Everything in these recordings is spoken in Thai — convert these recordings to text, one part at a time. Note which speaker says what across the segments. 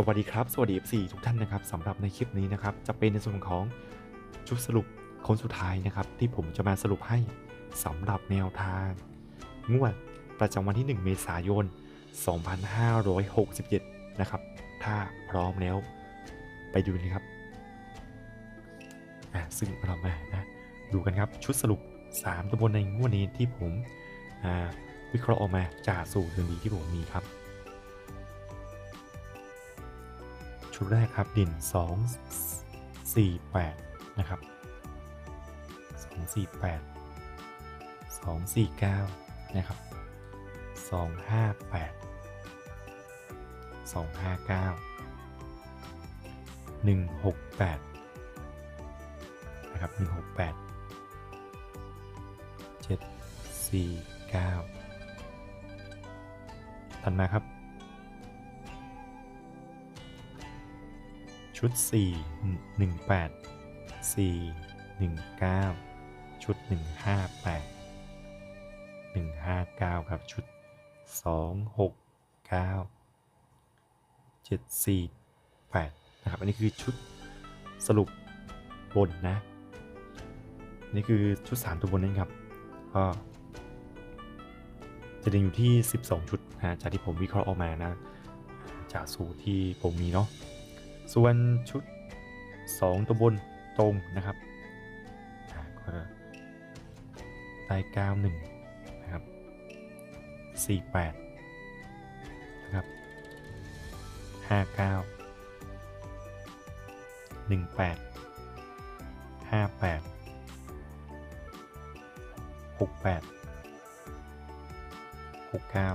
Speaker 1: สวัสดีครับ สวัสดี FC ทุกท่านนะครับสำหรับในคลิปนี้นะครับ จะเป็นในส่วนของชุดสรุปคนสุดท้ายนะครับ ที่ผมจะมาสรุปให้สำหรับแนวทาง งวดประจำวันที่ 1 เมษายน 2567 นะครับ ถ้าพร้อมแล้ว ไปดูเลยครับอะซึ่งเรามานะดูกันครับชุดสรุป 3ตัวบนในงวดนี้ที่ผมวิเคราะห์ออกมาจากสูตรเดิมดีที่ผมมีครับ ชุดแรกครับดิน 2 4 8 นะครับ 2 4 8 2 4 9 นะครับ 2 5 8 2 5 9 1 6 8 นะครับ 1 6 8 7 4 9ถัดมาครับ ชุด 4 1 8 4 1 9 ชุด 158 159 ครับชุด 2 6 9 7 4 8 นะครับ อันนี้คือชุดสรุปบนนะ นี่คือชุด 3 ตัวบนนั่นครับ ก็จะเด่นอยู่ที่ 12 ชุดนะจากที่ผมวิเคราะห์ออกมานะ จากสูตรที่ผมมีเนาะ ส่วนชุด 2 ตัวบนตรงนะครับอ่าก็ได้91นะครับ48นะครับ59 18 58 68 69อ่า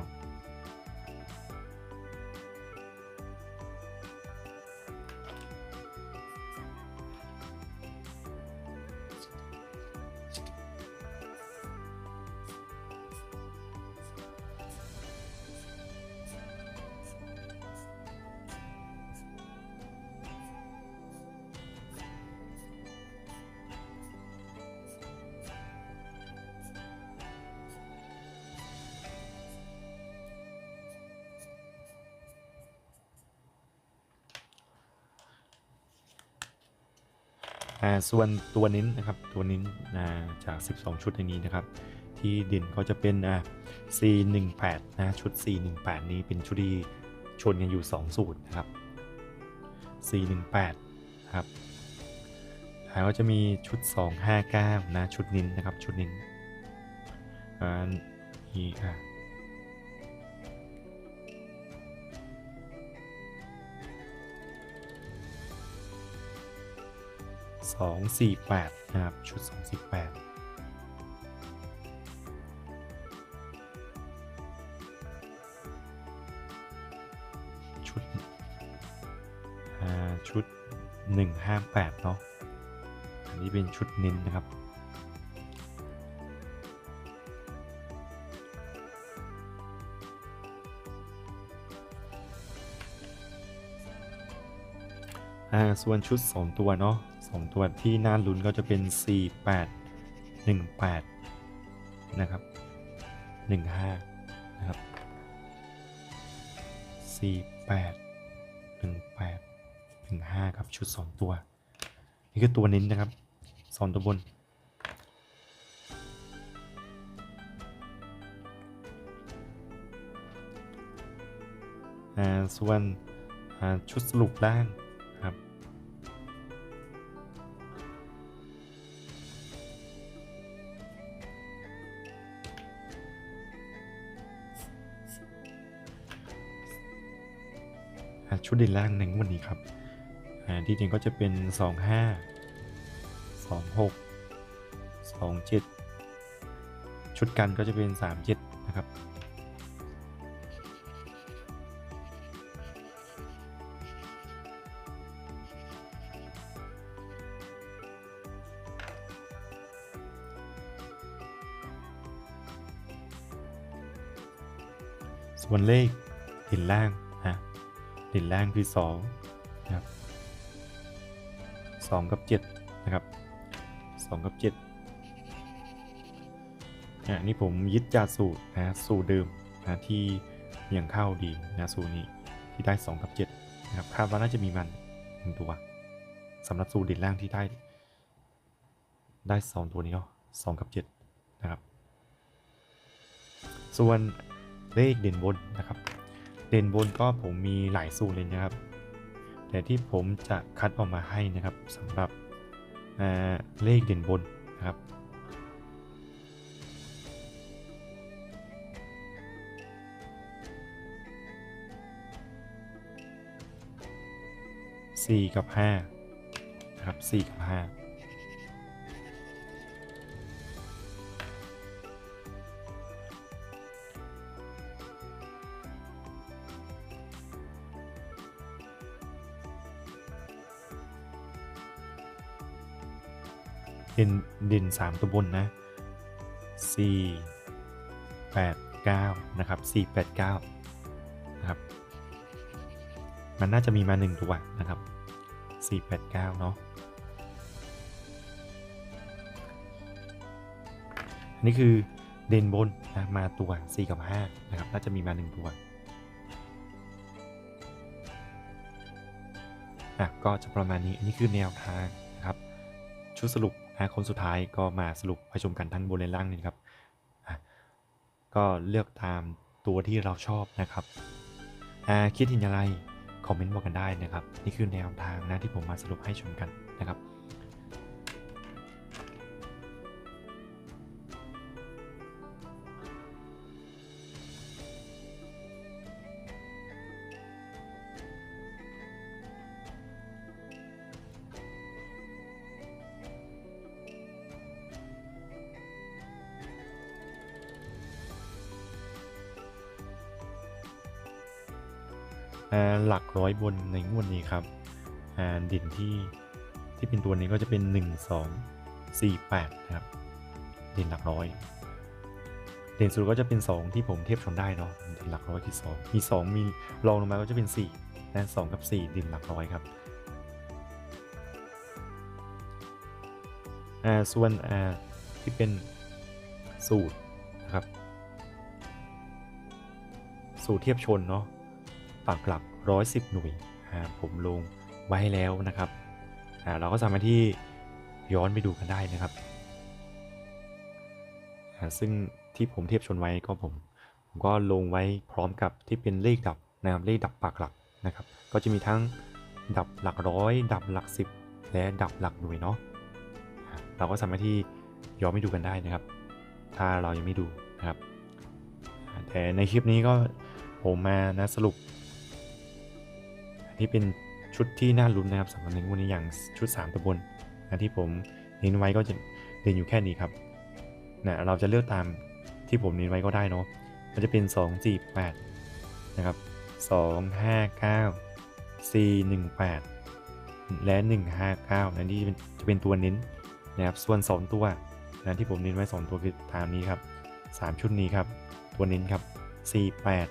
Speaker 1: ส่วนตัวนิ้นนะครับตัวนิ้นจาก 12 ชุดในนี้นะครับที่เด่นก็จะเป็นอ่า C18 นะชุด C18 นี้เป็นชุดที่ชนกันอยู่ 2 สูตรนะครับ C18 นะครับแล้วก็จะมีชุด 259นะชุดนิ้นนะครับชุดนิ้นอ่านี่อ่า 248 นะครับ ชุด 248ชุดอ่าชุด 158 เนาะ อันนี้เป็นชุดเน้นนะครับ อ่า ส่วนชุด 2 ตัวเนาะ 2ตัวที่น่าลุ้นก็จะเป็น 4 8 1 8 นะครับ 15 นะครับ 4 8 1 8 1 5 ครับ ชุด 2 ตัว นี่คือตัวเน้นนะครับ 2 ตัวบนส่วนชุดสรุปล่าง ชุดเด่นล่างในงวันนี้ครับที่จริงก็จะเป็น 2 5 2 6 2 7 ชุดกันก็จะเป็น 3 7 นะครับส่วนเลขเด่นล่าง ด่นล่างคือ2นะครับ2กับ7นะครับ2กับ7อะนี่ผมยึดจากสูตรนะสูตรเดิมนะที่ยังเข้าดีนะสูตรนี้ที่ได้ 2 กับ7นะครับคาดว่าน่าจะมีมันหนึ่งตัวสำหรับสูตรเด่นล่างที่ได้ ได้สองตัวนี้เนาะสองกับเจ็ดนะครับส่วนเลขเด่นบนนะครับ เด่นบนก็ผมมีหลายสูตรเลยนะครับ แต่ที่ผมจะคัดออกมาให้นะครับสำหรับเลขเด่นบนนะครับสี่กับ5นะครับสี่กับห้า ด่นด่นสามตัวบนนะสี่แปดเก้านะครับสี่แปดเก้านะครับ มันน่าจะมีมาหนึ่งตัวนะครับ 489 เนาะอันนี้คือเด่นบนนะมาตัว 4 กับ 5 นะครับ น่าจะมีมา 1 ตัวอะก็จะประมาณนี้ อันนี้คือแนวทางนะครับ ชุดสรุป นะคนสุดท้ายก็มาสรุปประชมกันทั้งบนและล่างนี่ครับ ก็เลือกตามตัวที่เราชอบนะครับคิดเห็นอย่างไร คอมเมนต์บอกกันได้นะครับ นี่คือแนวทางนะที่ผมมาสรุปให้ชมกันนะครับ หลักร้อยบนในงวดนี้ครับดินที่ที่เป็นตัวนี้ก็จะเป็น 1 2 4 8นะครับเด่นหลักร้อยเด่นสุดก็จะเป็น 2 ที่ผมเทียบชนได้เนาะเด่นหลักร้อยคือ2มี 2 มีรองลงมาก็จะเป็น4นะ2กับ 4ด่นหลักร้อยครับอ่าส่วนอ่าที่เป็นสูตรนะครับสูตรเทียบชนเนาะ ปากหลัก 110 หน่วยผมลงไว้ให้แล้วนะครับ เราก็สามารถที่ย้อนไปดูกันได้นะครับ ซึ่งที่ผมเทียบชนไว้ก็ผมผมก็ลงไว้พร้อมกับที่เป็นเลขดับนะครับเลขดับปากหลักนะครับ ก็จะมีทั้งดับหลักร้อย ดับหลัก 10 และดับหลักหน่วยเนาะเราก็สามารถที่ย้อนไปดูกันได้นะครับ ถ้าเรายังไม่ดูนะครับแต่ในคลิปนี้ก็ผมมานะสรุป นนี้เป็นชุดที่น่าลุ้นนะครับสำหรับในวดนี้อย่างชุด 3ตัวบนนะที่ผมเน้นไว้ก็จะเรียนอยู่แค่นี้ครับนะเราจะเลือกตามที่ผมเน้นไว้ก็ได้เนาะมันจะเป็น 2 4 8นะครับ2 5 9 4 1 8 และ 159นะนี่จะเป็นจะเป็นตัวเน้นนะครับส่วน 2 ตัวนะที่ผมเน้นไว้ 2 ตัวคือตามนี้ครับ 3 ชุดนี้ครับ ตัวเน้นครับ 48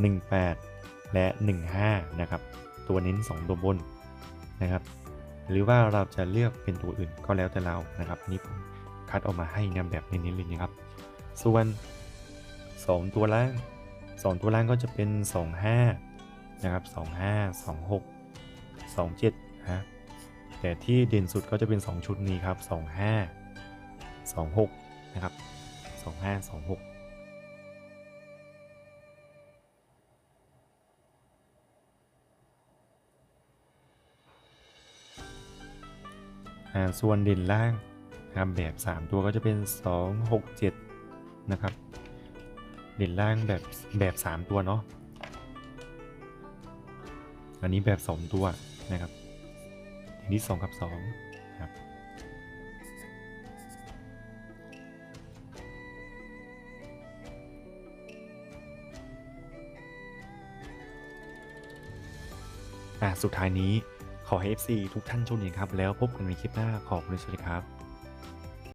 Speaker 1: 18 และ 15 นะครับ ตัวเน้น 2 ตัวบนนะครับ หรือว่าเราจะเลือกเป็นตัวอื่นก็แล้วแต่เรานะครับอันนี้ผมคัดออกมาให้นำแบบเน้นๆเลยนะครับ ส่วน 2 ตัวล่าง 2 ตัวล่างก็จะเป็น 25 นะครับ 25 26 27ฮะแต่ที่เด่นสุดก็จะเป็น 2 ชุดนี้ครับ 25 26 นะครับ 25 26าส่วนเด่นล่างนะครับแบบ 3 ตัวก็จะเป็น 2 6 7 นะครับ เด่นล่างแบบแบบ 3 ตัวเนาะอันนี้แบบ 2 ตัวนะครับอันนี้ 2 กับ2นะครับอะสุดท้ายนี้ ขอให้ FC ทุกท่านโชคดีครับ แล้วพบกันในคลิปหน้าขอบคุณสวัสดีครับ